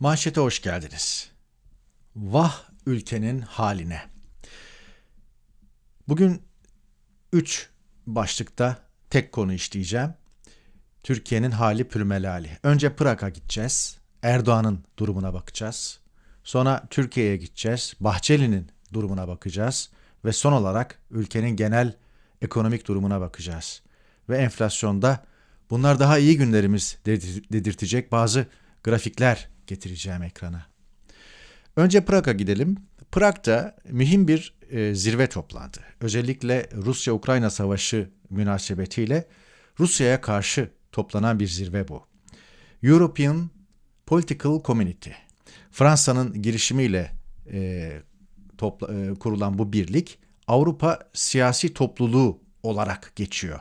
Manşete hoş geldiniz. Vah ülkenin haline. Bugün 3 başlıkta tek konu işleyeceğim. Türkiye'nin hali pürmelali. Önce Prag'a gideceğiz. Erdoğan'ın durumuna bakacağız. Sonra Türkiye'ye gideceğiz. Bahçeli'nin durumuna bakacağız. Ve son olarak ülkenin genel ekonomik durumuna bakacağız. Ve enflasyonda bunlar daha iyi günlerimiz dedirtecek bazı grafikler getireceğim ekrana. Önce Prag'a gidelim. Prag'da mühim bir e, zirve toplandı. Özellikle Rusya-Ukrayna savaşı münasebetiyle Rusya'ya karşı toplanan bir zirve bu. European Political Community, Fransa'nın girişimiyle e, topla, e, kurulan bu birlik Avrupa siyasi topluluğu olarak geçiyor.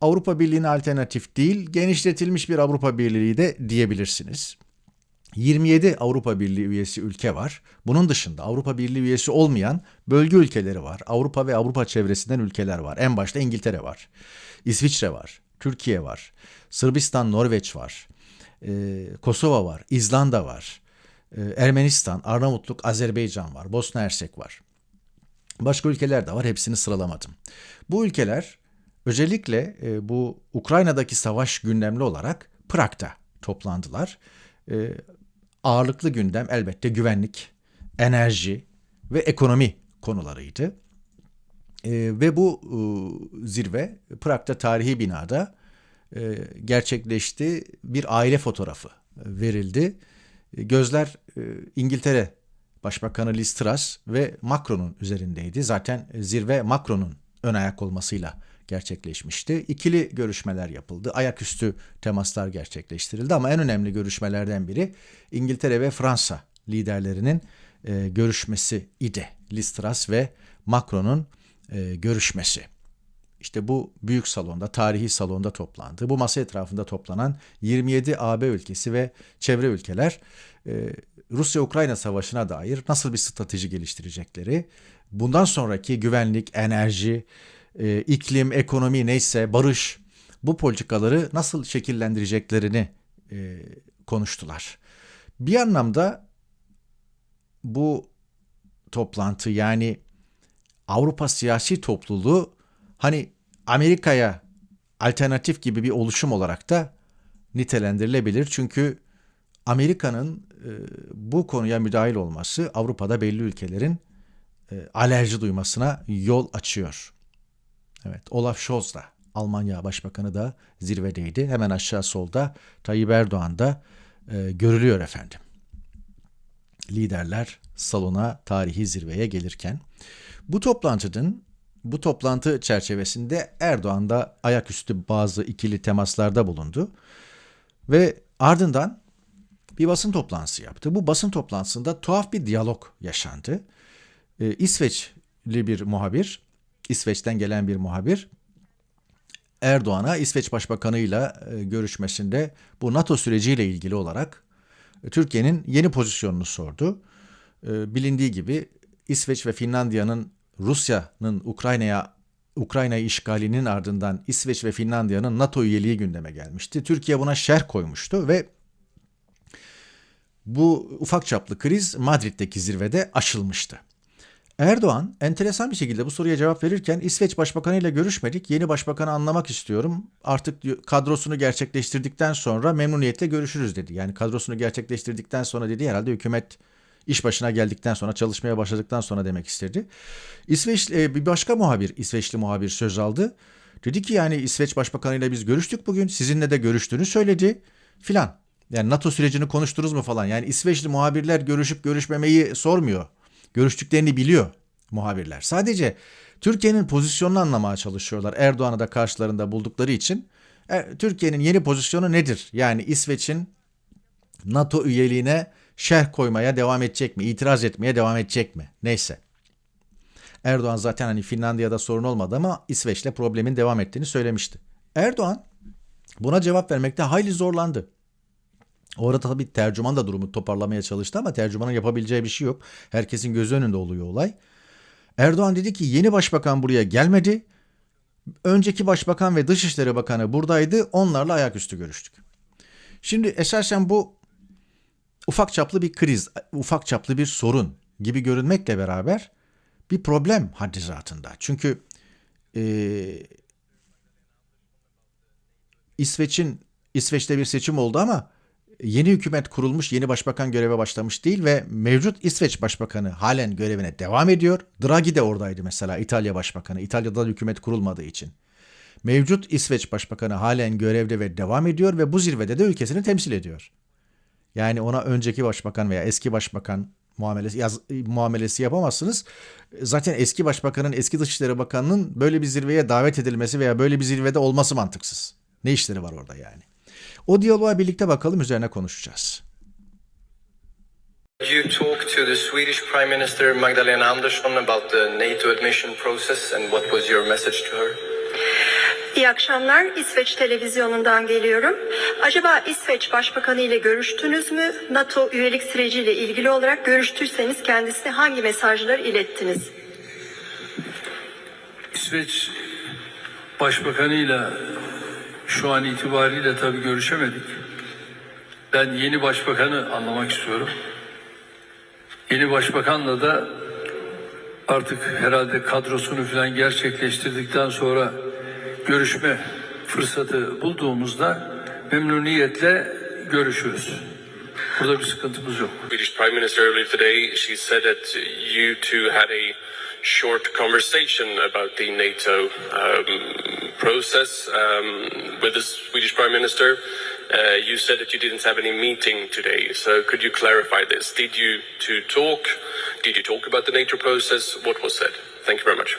Avrupa Birliği'ne alternatif değil, genişletilmiş bir Avrupa Birliği de diyebilirsiniz. 27 Avrupa Birliği üyesi ülke var. Bunun dışında Avrupa Birliği üyesi olmayan bölge ülkeleri var. Avrupa ve Avrupa çevresinden ülkeler var. En başta İngiltere var. İsviçre var. Türkiye var. Sırbistan, Norveç var. Ee, Kosova var. İzlanda var. Ee, Ermenistan, Arnavutluk, Azerbaycan var. Bosna Hersek var. Başka ülkeler de var. Hepsini sıralamadım. Bu ülkeler özellikle e, bu Ukrayna'daki savaş gündemli olarak Prag'da toplandılar. E, ağırlıklı gündem elbette güvenlik, enerji ve ekonomi konularıydı. E, ve bu e, zirve Prag'da tarihi binada e, gerçekleşti. Bir aile fotoğrafı verildi. E, gözler e, İngiltere Başbakanı Liz Truss ve Macron'un üzerindeydi. Zaten zirve Macron'un ön ayak olmasıyla gerçekleşmişti. İkili görüşmeler yapıldı. Ayaküstü temaslar gerçekleştirildi ama en önemli görüşmelerden biri İngiltere ve Fransa liderlerinin e, görüşmesi idi. Liz Truss ve Macron'un e, görüşmesi. İşte bu büyük salonda, tarihi salonda toplandı. Bu masa etrafında toplanan 27 AB ülkesi ve çevre ülkeler e, Rusya-Ukrayna savaşına dair nasıl bir strateji geliştirecekleri, bundan sonraki güvenlik, enerji, e, iklim, ekonomi neyse, barış bu politikaları nasıl şekillendireceklerini e, konuştular. Bir anlamda bu toplantı yani Avrupa siyasi topluluğu hani Amerika'ya alternatif gibi bir oluşum olarak da nitelendirilebilir. Çünkü Amerika'nın e, bu konuya müdahil olması Avrupa'da belli ülkelerin e, alerji duymasına yol açıyor. Evet, Olaf Scholz da Almanya Başbakanı da zirvedeydi. Hemen aşağı solda Tayyip Erdoğan da e, görülüyor efendim. Liderler salona tarihi zirveye gelirken bu toplantının bu toplantı çerçevesinde Erdoğan da ayaküstü bazı ikili temaslarda bulundu ve ardından bir basın toplantısı yaptı. Bu basın toplantısında tuhaf bir diyalog yaşandı. Ee, İsveçli bir muhabir İsveç'ten gelen bir muhabir Erdoğan'a İsveç Başbakanı'yla e, görüşmesinde bu NATO süreciyle ilgili olarak e, Türkiye'nin yeni pozisyonunu sordu. E, bilindiği gibi İsveç ve Finlandiya'nın Rusya'nın Ukrayna'ya Ukrayna'yı işgalinin ardından İsveç ve Finlandiya'nın NATO üyeliği gündeme gelmişti. Türkiye buna şer koymuştu ve bu ufak çaplı kriz Madrid'deki zirvede aşılmıştı. Erdoğan enteresan bir şekilde bu soruya cevap verirken İsveç Başbakanı ile görüşmedik. Yeni başbakanı anlamak istiyorum. Artık kadrosunu gerçekleştirdikten sonra memnuniyetle görüşürüz dedi. Yani kadrosunu gerçekleştirdikten sonra dedi herhalde hükümet iş başına geldikten sonra çalışmaya başladıktan sonra demek istedi. İsveç e, bir başka muhabir, İsveçli muhabir söz aldı. Dedi ki yani İsveç Başbakanı ile biz görüştük bugün. Sizinle de görüştüğünü söyledi filan. Yani NATO sürecini konuştunuz mu falan. Yani İsveçli muhabirler görüşüp görüşmemeyi sormuyor görüştüklerini biliyor muhabirler. Sadece Türkiye'nin pozisyonunu anlamaya çalışıyorlar. Erdoğan'ı da karşılarında buldukları için. E, Türkiye'nin yeni pozisyonu nedir? Yani İsveç'in NATO üyeliğine şerh koymaya devam edecek mi? İtiraz etmeye devam edecek mi? Neyse. Erdoğan zaten hani Finlandiya'da sorun olmadı ama İsveç'le problemin devam ettiğini söylemişti. Erdoğan buna cevap vermekte hayli zorlandı. Orada tabii tercüman da durumu toparlamaya çalıştı ama tercümanın yapabileceği bir şey yok. Herkesin gözü önünde oluyor olay. Erdoğan dedi ki yeni başbakan buraya gelmedi. Önceki başbakan ve dışişleri bakanı buradaydı. Onlarla ayaküstü görüştük. Şimdi esasen bu ufak çaplı bir kriz, ufak çaplı bir sorun gibi görünmekle beraber bir problem haddi zatında. Çünkü e, İsveç'in İsveç'te bir seçim oldu ama yeni hükümet kurulmuş, yeni başbakan göreve başlamış değil ve mevcut İsveç başbakanı halen görevine devam ediyor. Draghi de oradaydı mesela İtalya başbakanı. İtalya'da hükümet kurulmadığı için. Mevcut İsveç başbakanı halen görevde ve devam ediyor ve bu zirvede de ülkesini temsil ediyor. Yani ona önceki başbakan veya eski başbakan muamelesi yaz, muamelesi yapamazsınız. Zaten eski başbakanın, eski Dışişleri Bakanı'nın böyle bir zirveye davet edilmesi veya böyle bir zirvede olması mantıksız. Ne işleri var orada yani? O diyaloğa birlikte bakalım üzerine konuşacağız. You talked to the Swedish Prime Minister Magdalena Andersson about the NATO admission process and what was your message to her? İyi akşamlar. İsveç televizyonundan geliyorum. Acaba İsveç Başbakanı ile görüştünüz mü? NATO üyelik süreciyle ilgili olarak görüştüyseniz kendisine hangi mesajlar ilettiniz? İsveç Başbakanıyla şu an itibariyle tabii görüşemedik. Ben yeni başbakanı anlamak istiyorum. Yeni başbakanla da artık herhalde kadrosunu falan gerçekleştirdikten sonra görüşme fırsatı bulduğumuzda memnuniyetle görüşürüz. Burada bir sıkıntımız yok. Swedish Prime Minister earlier today, she said that you two had a short conversation about the NATO um, process um, with the Swedish Prime Minister. Uh, you said that you didn't have any meeting today, so could you clarify this? Did you to talk? Did you talk about the NATO process? What was said? Thank you very much.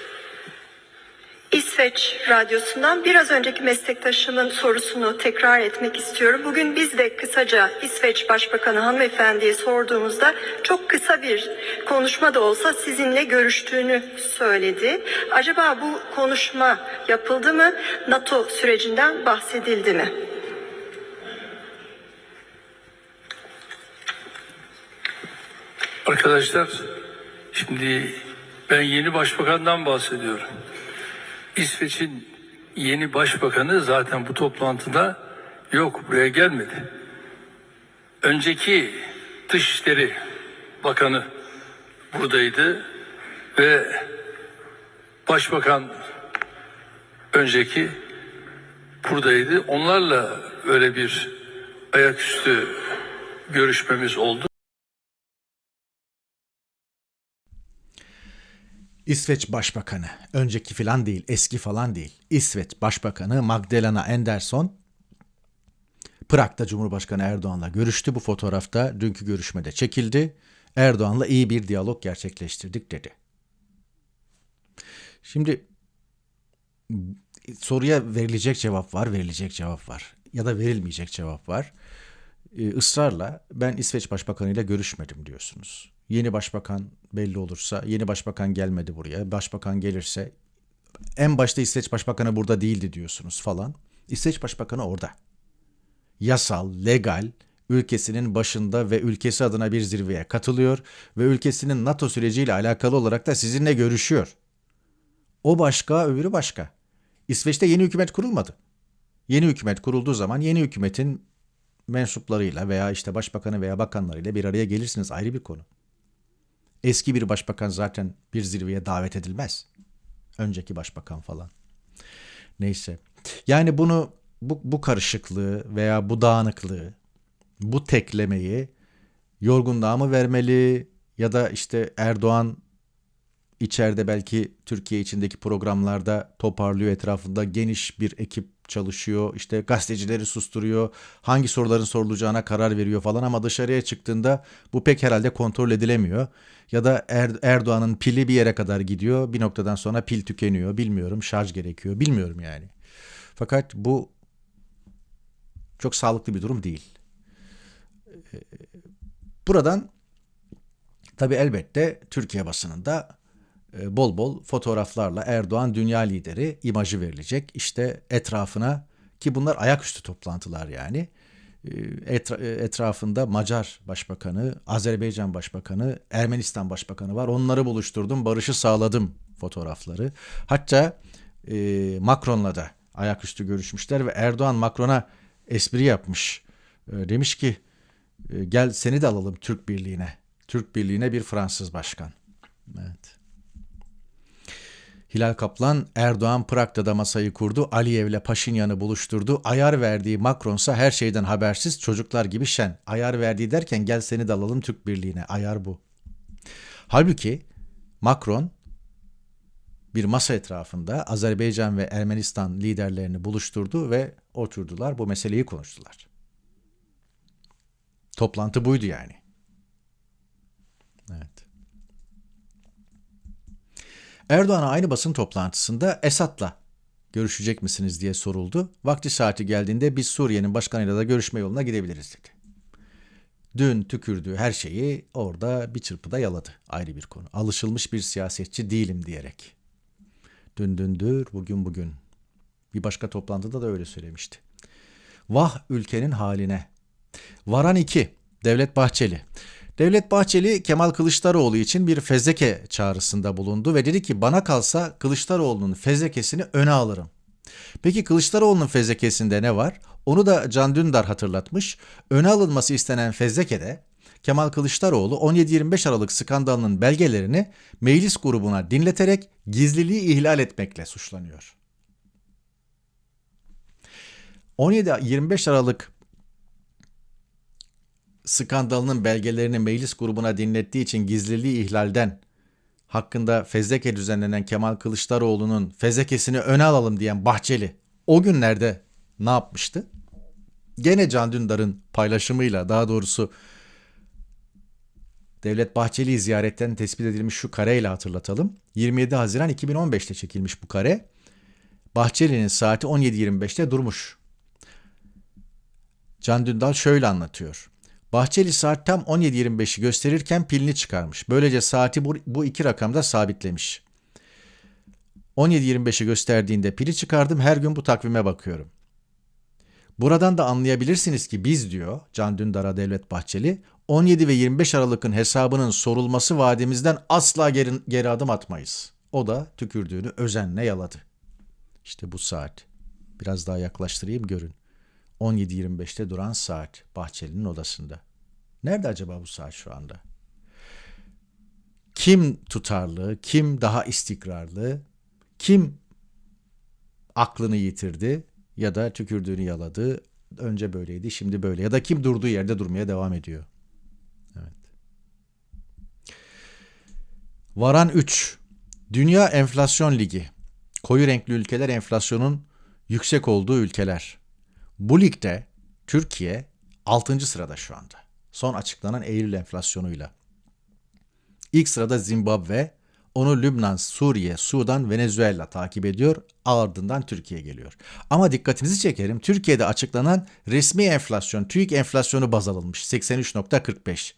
İsveç Radyosu'ndan biraz önceki meslektaşımın sorusunu tekrar etmek istiyorum. Bugün biz de kısaca İsveç Başbakanı hanımefendiye sorduğumuzda çok kısa bir konuşma da olsa sizinle görüştüğünü söyledi. Acaba bu konuşma yapıldı mı? NATO sürecinden bahsedildi mi? Arkadaşlar şimdi ben yeni başbakandan bahsediyorum. İsveç'in yeni başbakanı zaten bu toplantıda yok buraya gelmedi. Önceki Dışişleri Bakanı buradaydı ve Başbakan önceki buradaydı. Onlarla öyle bir ayaküstü görüşmemiz oldu. İsveç Başbakanı, önceki falan değil, eski falan değil. İsveç Başbakanı Magdalena Andersson Prag'da Cumhurbaşkanı Erdoğan'la görüştü. Bu fotoğrafta dünkü görüşmede çekildi. Erdoğan'la iyi bir diyalog gerçekleştirdik dedi. Şimdi soruya verilecek cevap var, verilecek cevap var. Ya da verilmeyecek cevap var. Ee, ben İsveç Başbakanı ile görüşmedim diyorsunuz. Yeni başbakan belli olursa, yeni başbakan gelmedi buraya. Başbakan gelirse en başta İsveç Başbakanı burada değildi diyorsunuz falan. İsveç Başbakanı orada. Yasal, legal, ülkesinin başında ve ülkesi adına bir zirveye katılıyor ve ülkesinin NATO süreciyle alakalı olarak da sizinle görüşüyor. O başka, öbürü başka. İsveç'te yeni hükümet kurulmadı. Yeni hükümet kurulduğu zaman yeni hükümetin mensuplarıyla veya işte başbakanı veya bakanlarıyla bir araya gelirsiniz ayrı bir konu. Eski bir başbakan zaten bir zirveye davet edilmez. Önceki başbakan falan. Neyse. Yani bunu bu, bu karışıklığı veya bu dağınıklığı, bu teklemeyi yorgunluğa mı vermeli ya da işte Erdoğan içeride belki Türkiye içindeki programlarda toparlıyor etrafında geniş bir ekip çalışıyor. işte gazetecileri susturuyor. Hangi soruların sorulacağına karar veriyor falan ama dışarıya çıktığında bu pek herhalde kontrol edilemiyor. Ya da er, Erdoğan'ın pili bir yere kadar gidiyor. Bir noktadan sonra pil tükeniyor. Bilmiyorum şarj gerekiyor. Bilmiyorum yani. Fakat bu çok sağlıklı bir durum değil. Buradan tabii elbette Türkiye basınında bol bol fotoğraflarla Erdoğan dünya lideri imajı verilecek. İşte etrafına ki bunlar ayaküstü toplantılar yani. E, etra- etrafında Macar Başbakanı, Azerbaycan Başbakanı, Ermenistan Başbakanı var. Onları buluşturdum, barışı sağladım fotoğrafları. Hatta e, Macron'la da ayaküstü görüşmüşler ve Erdoğan Macron'a espri yapmış. E, demiş ki E, Gel seni de alalım Türk Birliği'ne. Türk Birliği'ne bir Fransız başkan. Evet. Hilal Kaplan, Erdoğan Prag'da da masayı kurdu. Aliyev'le Paşinyan'ı buluşturdu. Ayar verdiği Macron'sa her şeyden habersiz çocuklar gibi şen. Ayar verdiği derken gel seni de alalım Türk Birliği'ne. Ayar bu. Halbuki Macron bir masa etrafında Azerbaycan ve Ermenistan liderlerini buluşturdu ve oturdular bu meseleyi konuştular. Toplantı buydu yani. Erdoğan'a aynı basın toplantısında Esad'la görüşecek misiniz diye soruldu. Vakti saati geldiğinde biz Suriye'nin başkanıyla da görüşme yoluna gidebiliriz dedi. Dün tükürdüğü her şeyi orada bir çırpıda yaladı. Ayrı bir konu. Alışılmış bir siyasetçi değilim diyerek. Dün dündür, bugün bugün. Bir başka toplantıda da öyle söylemişti. Vah ülkenin haline. Varan 2. Devlet Bahçeli. Devlet Bahçeli Kemal Kılıçdaroğlu için bir fezleke çağrısında bulundu ve dedi ki bana kalsa Kılıçdaroğlu'nun fezlekesini öne alırım. Peki Kılıçdaroğlu'nun fezlekesinde ne var? Onu da Can Dündar hatırlatmış. Öne alınması istenen fezlekede Kemal Kılıçdaroğlu 17-25 Aralık skandalının belgelerini meclis grubuna dinleterek gizliliği ihlal etmekle suçlanıyor. 17-25 Aralık skandalının belgelerini meclis grubuna dinlettiği için gizliliği ihlalden hakkında fezleke düzenlenen Kemal Kılıçdaroğlu'nun fezlekesini öne alalım diyen Bahçeli o günlerde ne yapmıştı? Gene Can Dündar'ın paylaşımıyla daha doğrusu Devlet Bahçeli'yi ziyaretten tespit edilmiş şu kareyle hatırlatalım. 27 Haziran 2015'te çekilmiş bu kare. Bahçeli'nin saati 17.25'te durmuş. Can Dündar şöyle anlatıyor. Bahçeli saat tam 17.25'i gösterirken pilini çıkarmış. Böylece saati bu, iki rakamda sabitlemiş. 17.25'i gösterdiğinde pili çıkardım. Her gün bu takvime bakıyorum. Buradan da anlayabilirsiniz ki biz diyor Can Dündar'a Devlet Bahçeli 17 ve 25 Aralık'ın hesabının sorulması vaadimizden asla geri, geri adım atmayız. O da tükürdüğünü özenle yaladı. İşte bu saat. Biraz daha yaklaştırayım görün. 17.25'te duran saat Bahçeli'nin odasında. Nerede acaba bu saat şu anda? Kim tutarlı, kim daha istikrarlı, kim aklını yitirdi ya da tükürdüğünü yaladı. Önce böyleydi, şimdi böyle. Ya da kim durduğu yerde durmaya devam ediyor. Evet. Varan 3. Dünya Enflasyon Ligi. Koyu renkli ülkeler enflasyonun yüksek olduğu ülkeler. Bu ligde Türkiye 6. sırada şu anda. Son açıklanan Eylül enflasyonuyla. İlk sırada Zimbabwe, onu Lübnan, Suriye, Sudan, Venezuela takip ediyor. Ardından Türkiye geliyor. Ama dikkatinizi çekerim. Türkiye'de açıklanan resmi enflasyon, TÜİK enflasyonu baz alınmış. 83.45.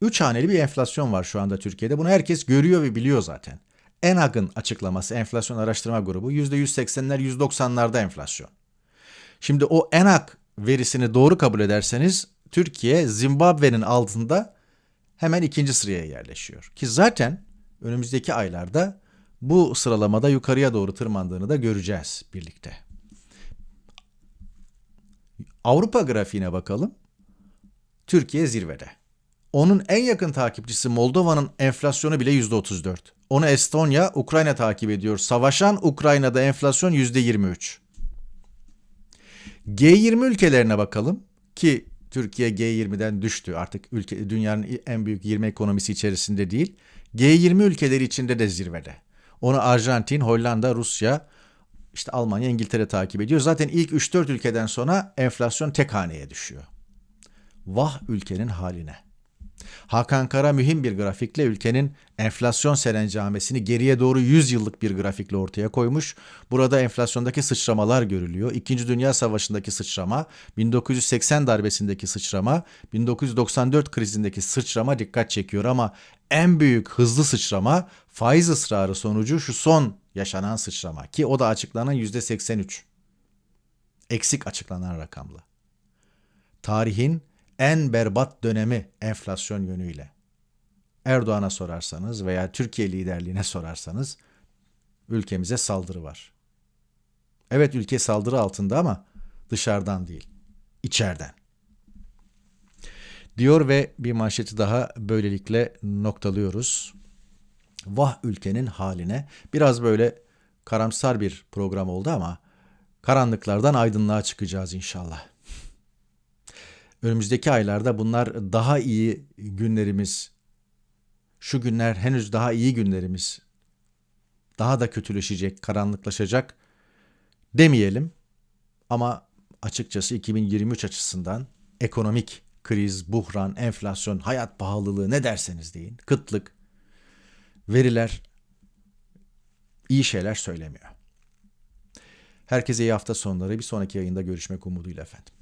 Üç haneli bir enflasyon var şu anda Türkiye'de. Bunu herkes görüyor ve biliyor zaten. ENAG'ın açıklaması enflasyon araştırma grubu %180'ler %90'larda enflasyon. Şimdi o ENAG verisini doğru kabul ederseniz Türkiye Zimbabwe'nin altında hemen ikinci sıraya yerleşiyor. Ki zaten önümüzdeki aylarda bu sıralamada yukarıya doğru tırmandığını da göreceğiz birlikte. Avrupa grafiğine bakalım. Türkiye zirvede. Onun en yakın takipçisi Moldova'nın enflasyonu bile %34. Onu Estonya, Ukrayna takip ediyor. Savaşan Ukrayna'da enflasyon %23. G20 ülkelerine bakalım ki Türkiye G20'den düştü. Artık ülke dünyanın en büyük 20 ekonomisi içerisinde değil. G20 ülkeleri içinde de zirvede. Onu Arjantin, Hollanda, Rusya, işte Almanya, İngiltere takip ediyor. Zaten ilk 3-4 ülkeden sonra enflasyon tek haneye düşüyor. Vah ülkenin haline. Hakan Kara mühim bir grafikle ülkenin enflasyon serencamesini geriye doğru 100 yıllık bir grafikle ortaya koymuş. Burada enflasyondaki sıçramalar görülüyor. İkinci Dünya Savaşı'ndaki sıçrama, 1980 darbesindeki sıçrama, 1994 krizindeki sıçrama dikkat çekiyor ama en büyük hızlı sıçrama faiz ısrarı sonucu şu son yaşanan sıçrama ki o da açıklanan %83. Eksik açıklanan rakamlı. Tarihin en berbat dönemi enflasyon yönüyle. Erdoğan'a sorarsanız veya Türkiye liderliğine sorarsanız ülkemize saldırı var. Evet ülke saldırı altında ama dışarıdan değil, içeriden. diyor ve bir manşeti daha böylelikle noktalıyoruz. Vah ülkenin haline. Biraz böyle karamsar bir program oldu ama karanlıklardan aydınlığa çıkacağız inşallah. Önümüzdeki aylarda bunlar daha iyi günlerimiz. Şu günler henüz daha iyi günlerimiz. Daha da kötüleşecek, karanlıklaşacak demeyelim. Ama açıkçası 2023 açısından ekonomik kriz, buhran, enflasyon, hayat pahalılığı ne derseniz deyin, kıtlık, veriler iyi şeyler söylemiyor. Herkese iyi hafta sonları. Bir sonraki yayında görüşmek umuduyla efendim.